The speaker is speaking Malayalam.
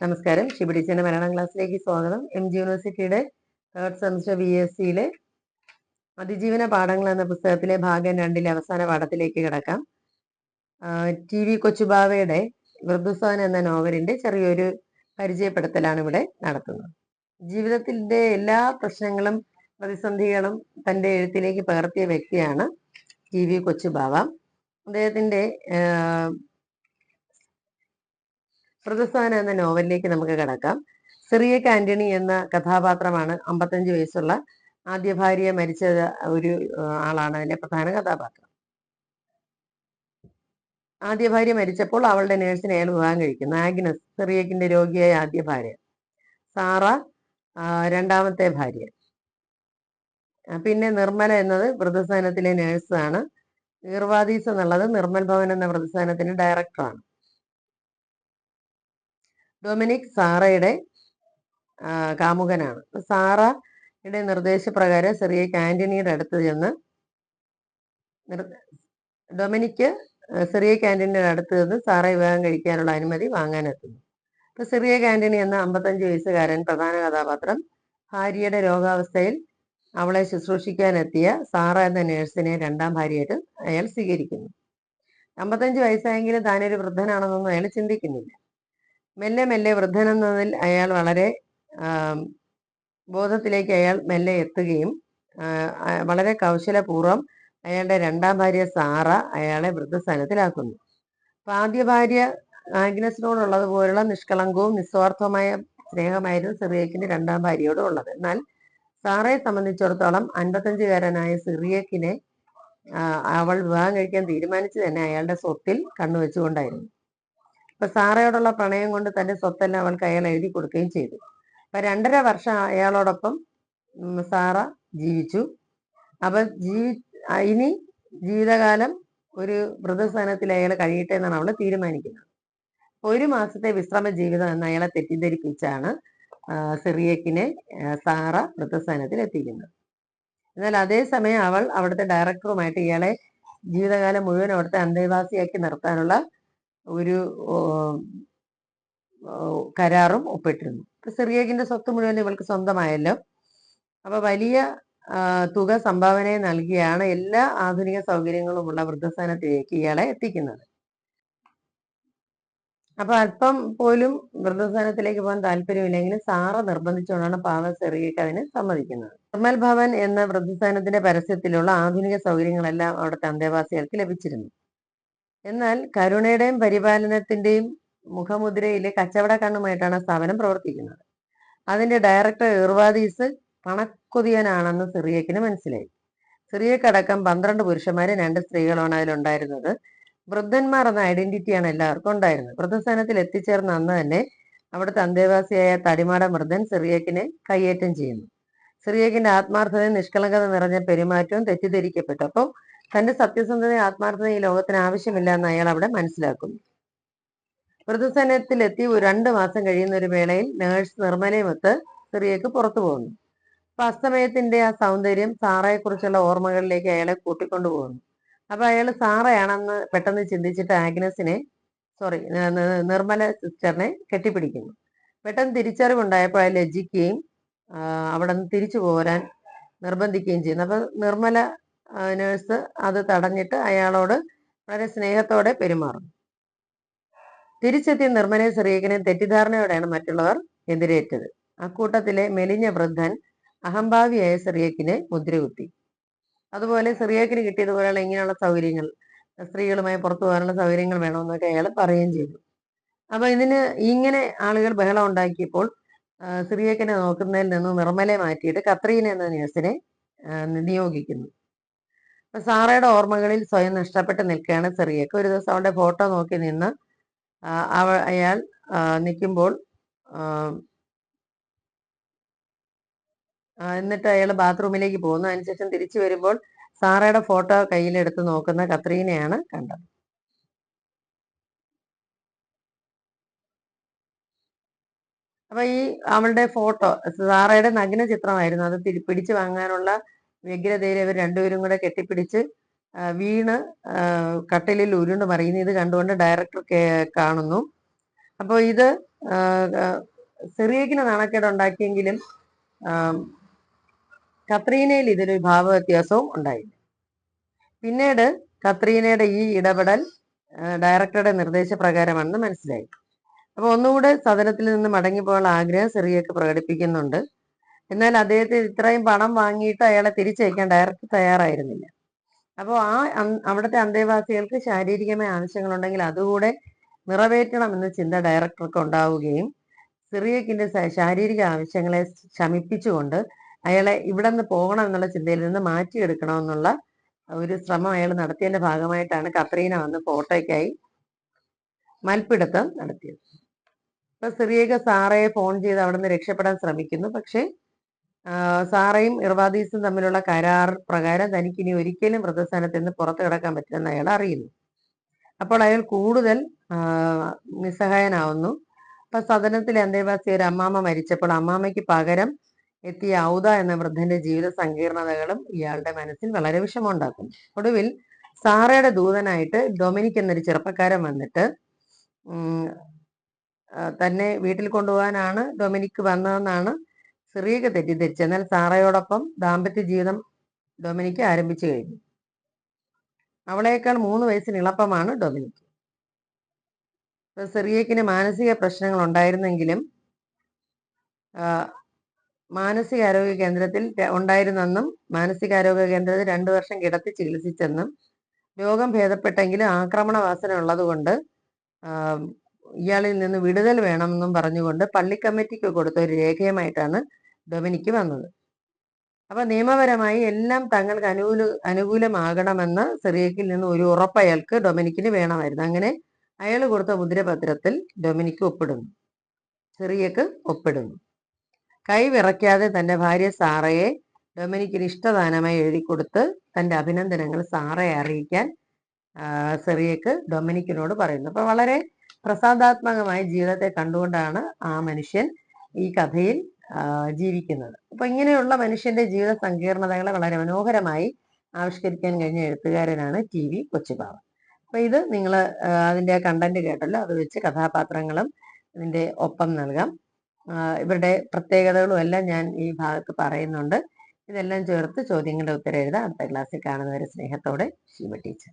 നമസ്കാരം. ഷിബിഡിച്ചന്റെ മലയാളം ക്ലാസ്സിലേക്ക് സ്വാഗതം. എം ജി യൂണിവേഴ്സിറ്റിയുടെ തേർഡ് സെമസ്റ്റർ ബി എസ് സിയിലെ അതിജീവന പാഠങ്ങൾ എന്ന പുസ്തകത്തിലെ ഭാഗം രണ്ടിലെ അവസാന പാഠത്തിലേക്ക് കിടക്കാം. ടി വി കൊച്ചുബാവയുടെ വൃദ്ധുസാൻ എന്ന നോവലിന്റെ ചെറിയൊരു പരിചയപ്പെടുത്തലാണ് ഇവിടെ നടത്തുന്നത്. ജീവിതത്തിന്റെ എല്ലാ പ്രശ്നങ്ങളും പ്രതിസന്ധികളും തന്റെ എഴുത്തിലേക്ക് പകർത്തിയ വ്യക്തിയാണ് ടി വി കൊച്ചുബാവ. അദ്ദേഹത്തിന്റെ വൃതസ്ഥാന എന്ന നോവലിലേക്ക് നമുക്ക് കടക്കാം. സിറിയ ആന്റണി എന്ന കഥാപാത്രമാണ് അമ്പത്തഞ്ച് വയസ്സുള്ള ആദ്യ ഭാര്യ മരിച്ച ഒരു ആളാണ് അതിലെ പ്രധാന കഥാപാത്രം. ആദ്യ ഭാര്യ മരിച്ചപ്പോൾ അവളുടെ നേഴ്സിനെ അയാൾ വിവാഹം കഴിക്കുന്നു. ആഗ്നസ് സിറിയക്കിന്റെ രോഗിയായ ആദ്യ ഭാര്യ. സാറ രണ്ടാമത്തെ ഭാര്യ. പിന്നെ നിർമ്മല എന്നത് വൃദ്ധസ്ഥാനത്തിലെ നേഴ്സാണ്. ഈർവാദീസ് എന്നുള്ളത് നിർമ്മൽ ഭവൻ എന്ന വൃദ്ധസ്ഥാനത്തിന്റെ ഡയറക്ടറാണ്. ഡൊമിനിക് സാറയുടെ കാമുകനാണ്. സാറയുടെ നിർദ്ദേശപ്രകാരം ചെറിയ ആന്റണിയുടെ അടുത്ത് ചെന്ന് ഡൊമിനിക്ക് സെറിയ ആന്റണിയുടെ അടുത്ത് ചെന്ന് സാറ വിവാഹം കഴിക്കാനുള്ള അനുമതി വാങ്ങാനെത്തുന്നു. ഇപ്പൊ സെറിയ ആന്റണി എന്ന അമ്പത്തഞ്ച് വയസ്സുകാരൻ പ്രധാന കഥാപാത്രം ഭാര്യയുടെ രോഗാവസ്ഥയിൽ അവളെ ശുശ്രൂഷിക്കാനെത്തിയ സാറ എന്ന നേഴ്സിനെ രണ്ടാം ഭാര്യയായിട്ട് അയാൾ സ്വീകരിക്കുന്നു. അമ്പത്തഞ്ച് വയസ്സായെങ്കിലും താനൊരു വൃദ്ധനാണെന്നൊന്നും അയാൾ ചിന്തിക്കുന്നില്ല. മെല്ലെ മെല്ലെ വൃദ്ധനെന്നതിൽ അയാൾ വളരെ ബോധത്തിലേക്ക് അയാൾ മെല്ലെ എത്തുകയും വളരെ കൗശലപൂർവം അയാളുടെ രണ്ടാം ഭാര്യ സാറ അയാളെ വൃദ്ധസ്ഥാനത്തിലാക്കുന്നു. അപ്പൊ ആദ്യ ഭാര്യ ആഗ്നസിനോടുള്ളതുപോലുള്ള നിഷ്കളങ്കവും നിസ്വാർത്ഥവുമായ സ്നേഹമായിരുന്നു സിറിയക്കിന്റെ രണ്ടാം ഭാര്യയോട് ഉള്ളത്. എന്നാൽ സാറയെ സംബന്ധിച്ചിടത്തോളം അൻപത്തഞ്ചുകാരനായ സിറിയക്കിനെ അവൾ വിവാഹം കഴിക്കാൻ തീരുമാനിച്ചു തന്നെ അയാളുടെ സ്വത്തിൽ കണ്ണുവെച്ചുകൊണ്ടായിരുന്നു. അപ്പൊ സാറയോടുള്ള പ്രണയം കൊണ്ട് തന്റെ സ്വത്തെല്ലാം അവൾക്ക് അയാൾ എഴുതി കൊടുക്കുകയും ചെയ്തു. അപ്പൊ രണ്ടര വർഷം അയാളോടൊപ്പം സാറ ജീവിച്ചു. അപ്പൊ ജീവി ഇനി ജീവിതകാലം ഒരു വൃദ്ധസ്ഥാനത്തിൽ അയാൾ കഴിയട്ടെ എന്നാണ് അവൾ തീരുമാനിക്കുന്നത്. ഒരു മാസത്തെ വിശ്രമ ജീവിതം എന്ന് അയാളെ തെറ്റിദ്ധരിപ്പിച്ചാണ് സിറിയക്കിനെ സാറ വൃദ്ധസ്ഥാനത്തിൽ എത്തിക്കുന്നത്. എന്നാൽ അതേസമയം അവൾ അവിടുത്തെ ഡയറക്ടറുമായിട്ട് ഇയാളെ ജീവിതകാലം മുഴുവൻ അവിടുത്തെ അന്തേവാസിയാക്കി നിർത്താനുള്ള ഒരു കരാറും ഒപ്പിട്ടിരുന്നു. ഇപ്പൊ സിറിയക്കിന്റെ സ്വത്ത് മുഴുവൻ ഇവൾക്ക് സ്വന്തമായല്ലോ. അപ്പൊ വലിയ തുക സംഭാവനയെ നൽകിയാണ് എല്ലാ ആധുനിക സൗകര്യങ്ങളുമുള്ള വൃദ്ധസ്ഥാനത്തിലേക്ക് ഇയാളെ എത്തിക്കുന്നത്. അപ്പൊ അല്പം പോലും വൃദ്ധസ്ഥാനത്തിലേക്ക് പോകാൻ താല്പര്യമില്ലെങ്കിലും സാറ നിർബന്ധിച്ചുകൊണ്ടാണ് പാവ സെറിയക്ക് അതിന് സമ്മതിക്കുന്നത്. നിർമ്മൽ ഭവൻ എന്ന വൃദ്ധസ്ഥാനത്തിന്റെ പരസ്യത്തിലുള്ള ആധുനിക സൗകര്യങ്ങളെല്ലാം അവിടുത്തെ അന്തേവാസികൾക്ക് ലഭിച്ചിരുന്നു. എന്നാൽ കരുണയുടെയും പരിപാലനത്തിന്റെയും മുഖമുദ്രയിലെ കച്ചവട കണ്ണുമായിട്ടാണ് സ്ഥാപനം പ്രവർത്തിക്കുന്നത്. അതിന്റെ ഡയറക്ടർ ഇർവാദീസ് പണക്കൊതിയനാണെന്ന് സിറിയക്കിന് മനസ്സിലായി. സിറിയക്കടക്കം പന്ത്രണ്ട് പുരുഷന്മാരും രണ്ട് സ്ത്രീകളാണ് അതിലുണ്ടായിരുന്നത്. വൃദ്ധന്മാർ എന്ന ഐഡന്റിറ്റിയാണ് എല്ലാവർക്കും ഉണ്ടായിരുന്നത്. വൃദ്ധസ്ഥാനത്തിൽ എത്തിച്ചേർന്ന അന്ന് തന്നെ അവിടുത്തെ അന്തേവാസിയായ തടിമാട മൃദൻ സിറിയക്കിനെ കയ്യേറ്റം ചെയ്യുന്നു. സിറിയക്കിന്റെ ആത്മാർത്ഥതയും നിഷ്കളങ്കത നിറഞ്ഞ പെരുമാറ്റവും തെറ്റിദ്ധരിക്കപ്പെട്ടു അപ്പം തന്റെ സത്യസന്ധത ആത്മാർത്ഥത ഈ ലോകത്തിന് ആവശ്യമില്ല എന്ന് അയാൾ അവിടെ മനസ്സിലാക്കുന്നു. വൃദ്ധസനത്തിലെത്തി രണ്ട് മാസം കഴിയുന്ന ഒരു വേളയിൽ നേഴ്സ് നിർമ്മലയുമൊത്ത് സിറിയക്ക് പുറത്തു പോകുന്നു. അപ്പൊ അസ്തമയത്തിന്റെ ആ സൗന്ദര്യം സാറയെക്കുറിച്ചുള്ള ഓർമ്മകളിലേക്ക് അയാളെ കൂട്ടിക്കൊണ്ടു പോകുന്നു. അപ്പൊ അയാൾ സാറയാണെന്ന് പെട്ടെന്ന് ചിന്തിച്ചിട്ട് ആഗ്നസിനെ സോറി നിർമ്മല സിസ്റ്ററിനെ കെട്ടിപ്പിടിക്കുന്നു. പെട്ടെന്ന് തിരിച്ചറിവുണ്ടായപ്പോൾ അയാൾ ലജ്ജിക്കുകയും അവിടെ നിന്ന് തിരിച്ചു പോരാൻ നിർബന്ധിക്കുകയും ചെയ്യുന്നു. അപ്പൊ നിർമ്മല നേഴ്സ് അത് തടഞ്ഞിട്ട് അയാളോട് വളരെ സ്നേഹത്തോടെ പെരുമാറും. തിരിച്ചെത്തിയ നിർമ്മനെ ശ്രീകനെ തെറ്റിദ്ധാരണയോടെയാണ് മറ്റുള്ളവർ എതിരേറ്റത്. അക്കൂട്ടത്തിലെ മെലിഞ്ഞ വൃദ്ധൻ അഹംഭാവിയായ സിറിയക്കിനെ മുദ്രകുത്തി. അതുപോലെ സിറിയക്കിന് കിട്ടിയതുപോലെയുള്ള ഇങ്ങനെയുള്ള സൗകര്യങ്ങൾ സ്ത്രീകളുമായി പുറത്തു പോകാനുള്ള സൗകര്യങ്ങൾ വേണമെന്നൊക്കെ അയാൾ പറയുകയും ചെയ്തു. അപ്പൊ ഇതിന് ഇങ്ങനെ ആളുകൾ ബഹളം ഉണ്ടാക്കിയപ്പോൾ സിറിയക്കിനെ നോക്കുന്നതിൽ നിന്നും നിർമ്മലെ മാറ്റിയിട്ട് കത്രീന എന്ന നേഴ്സിനെ നിയോഗിക്കുന്നു. സാറയുടെ ഓർമ്മകളിൽ സ്വയം നഷ്ടപ്പെട്ട് നിൽക്കുകയാണ് ചെറിയക്ക്. ഒരു ദിവസം അവളുടെ ഫോട്ടോ നോക്കി നിന്ന് അവ അയാൾ നിൽക്കുമ്പോൾ എന്നിട്ട് അയാൾ ബാത്റൂമിലേക്ക് പോകുന്നു. അതിനുശേഷം തിരിച്ചു വരുമ്പോൾ സാറയുടെ ഫോട്ടോ കയ്യിലെടുത്ത് നോക്കുന്ന കത്രീനയാണ് കണ്ടത്. അപ്പൊ ഈ അവളുടെ ഫോട്ടോ സാറയുടെ നഗ്ന ചിത്രമായിരുന്നു അത് പിടിച്ചു വാങ്ങാനുള്ള വ്യഗ്രതയിൽ ഇവർ രണ്ടുപേരും കൂടെ കെട്ടിപ്പിടിച്ച് വീണ് കട്ടിലിൽ ഉരുണ്ട് മറിയുന്നു. ഇത് കണ്ടുകൊണ്ട് ഡയറക്ടർ കാണുന്നു. അപ്പോൾ ഇത് സിറിയക്കിന് നാണക്കേട് ഉണ്ടാക്കിയെങ്കിലും കത്രീനയിൽ ഇതൊരു ഭാവ വ്യത്യാസവും ഉണ്ടായില്ല. പിന്നീട് കത്രീനയുടെ ഈ ഇടപെടൽ ഡയറക്ടറുടെ നിർദ്ദേശപ്രകാരമാണെന്ന് മനസ്സിലായി. അപ്പോൾ ഒന്നുകൂടെ സദനത്തിൽ നിന്ന് മടങ്ങിപ്പോകാനുള്ള ആഗ്രഹം സിറിയക്ക് പ്രകടിപ്പിക്കുന്നുണ്ട്. എന്നാൽ അദ്ദേഹത്തിന് ഇത്രയും പണം വാങ്ങിയിട്ട് അയാളെ തിരിച്ചയക്കാൻ ഡയറക്റ്റ് തയ്യാറായിരുന്നില്ല. അപ്പോൾ ആ അവിടുത്തെ അന്തേവാസികൾക്ക് ശാരീരികമായ ആവശ്യങ്ങളുണ്ടെങ്കിൽ അതുകൂടെ നിറവേറ്റണം എന്ന ചിന്ത ഡയറക്ടർക്ക് ഉണ്ടാവുകയും സിറിയക്കിന്റെ ശാരീരിക ആവശ്യങ്ങളെ ശമിപ്പിച്ചുകൊണ്ട് അയാളെ ഇവിടെ നിന്ന് പോകണം എന്നുള്ള ചിന്തയിൽ നിന്ന് മാറ്റിയെടുക്കണമെന്നുള്ള ഒരു ശ്രമം അയാൾ നടത്തിയതിന്റെ ഭാഗമായിട്ടാണ് കത്രീന വന്ന് ഫോട്ടോയ്ക്കായി മൽപ്പിടുത്തം നടത്തിയത്. ഇപ്പൊ സിറിയക സാറയെ ഫോൺ ചെയ്ത് അവിടെ നിന്ന് രക്ഷപ്പെടാൻ ശ്രമിക്കുന്നു. പക്ഷേ സാറയും ഇർവാദീസും തമ്മിലുള്ള കരാർ പ്രകാരം തനിക്ക് ഇനി ഒരിക്കലും വൃദ്ധസ്ഥാനത്ത് നിന്ന് പുറത്തു കിടക്കാൻ പറ്റില്ലെന്ന് അയാൾ അറിയുന്നു. അപ്പോൾ അയാൾ കൂടുതൽ നിസ്സഹായനാവുന്നു. അപ്പൊ സദനത്തിലെ അന്തേവാസി ഒരു അമ്മാമ്മ മരിച്ചപ്പോൾ അമ്മാമ്മയ്ക്ക് പകരം എത്തിയ ഔദ എന്ന വൃദ്ധന്റെ ജീവിത സങ്കീർണതകളും ഇയാളുടെ മനസ്സിൽ വളരെ വിഷമമുണ്ടാക്കുന്നു. ഒടുവിൽ സാറയുടെ ദൂതനായിട്ട് ഡൊമിനിക് എന്നൊരു ചെറുപ്പക്കാരൻ വന്നിട്ട് തന്നെ വീട്ടിൽ കൊണ്ടുപോകാനാണ് ഡൊമിനിക് വന്നതെന്നാണ് സിറിയക്ക് തെറ്റിദ്ധരിച്ചു എന്നാൽ സാറയോടൊപ്പം ദാമ്പത്യ ജീവിതം ഡൊമിനിക്ക് ആരംഭിച്ചു കഴിഞ്ഞു. അവളേക്കാൾ മൂന്ന് വയസ്സിന് ഇളപ്പമാണ് ഡൊമിനിക്ക്. സിറിയക്കിന് മാനസിക പ്രശ്നങ്ങൾ ഉണ്ടായിരുന്നെങ്കിലും മാനസികാരോഗ്യ കേന്ദ്രത്തിൽ ഉണ്ടായിരുന്നെന്നും മാനസികാരോഗ്യ കേന്ദ്രത്തിൽ രണ്ടു വർഷം കിടത്തി ചികിത്സിച്ചെന്നും രോഗം ഭേദപ്പെട്ടെങ്കിലും ആക്രമണ വാസന ഉള്ളതുകൊണ്ട് ഇയാളിൽ നിന്ന് വിടുതൽ വേണമെന്നും പറഞ്ഞുകൊണ്ട് പള്ളി കമ്മിറ്റിക്ക് കൊടുത്ത ഒരു രേഖയുമായിട്ടാണ് ഡൊമിനിക്ക് വന്നത്. അപ്പൊ നിയമപരമായി എല്ലാം തങ്ങൾക്ക് അനുകൂല അനുകൂലമാകണമെന്ന് സിറിയക്കിൽ നിന്ന് ഒരു ഉറപ്പ് അയാൾക്ക് ഡൊമിനിക്കിന് വേണമായിരുന്നു. അങ്ങനെ അയാൾ കൊടുത്ത മുദ്രപത്രത്തിൽ ഡൊമിനിക്ക് ഒപ്പിടുന്നു. സിറിയക്ക് ഒപ്പിടുന്നു. കൈ വിറയ്ക്കാതെ തന്റെ ഭാര്യ സാറയെ ഡൊമിനിക്കിന് ഇഷ്ടദാനമായി എഴുതി കൊടുത്ത് തന്റെ അഭിനന്ദനങ്ങൾ സാറയെ അറിയിക്കാൻ സെറിയക്ക് ഡൊമിനിക്കിനോട് പറയുന്നു. അപ്പൊ വളരെ പ്രസാദാത്മകമായ ജീവിതത്തെ കണ്ടുകൊണ്ടാണ് ആ മനുഷ്യൻ ഈ കഥയിൽ ജീവിക്കുന്നത്. അപ്പൊ ഇങ്ങനെയുള്ള മനുഷ്യന്റെ ജീവിത സങ്കീർണതകളെ വളരെ മനോഹരമായി ആവിഷ്കരിക്കാൻ കഴിഞ്ഞ എഴുത്തുകാരനാണ് ടി വി കൊച്ചുബാവ അപ്പൊ ഇത് നിങ്ങൾ അതിന്റെ കണ്ടന്റ് കേട്ടല്ലോ. അത് വെച്ച് കഥാപാത്രങ്ങളും ഇതിന്റെ ഒപ്പം നൽകാം. ഇവരുടെ പ്രത്യേകതകളും എല്ലാം ഞാൻ ഈ ഭാഗത്ത് പറയുന്നുണ്ട്. ഇതെല്ലാം ചേർത്ത് ചോദ്യങ്ങളുടെ ഉത്തരം എഴുതാം. അടുത്ത ക്ലാസ്സിൽ കാണുന്നവരെ സ്നേഹത്തോടെ ശിവ ടീച്ചർ.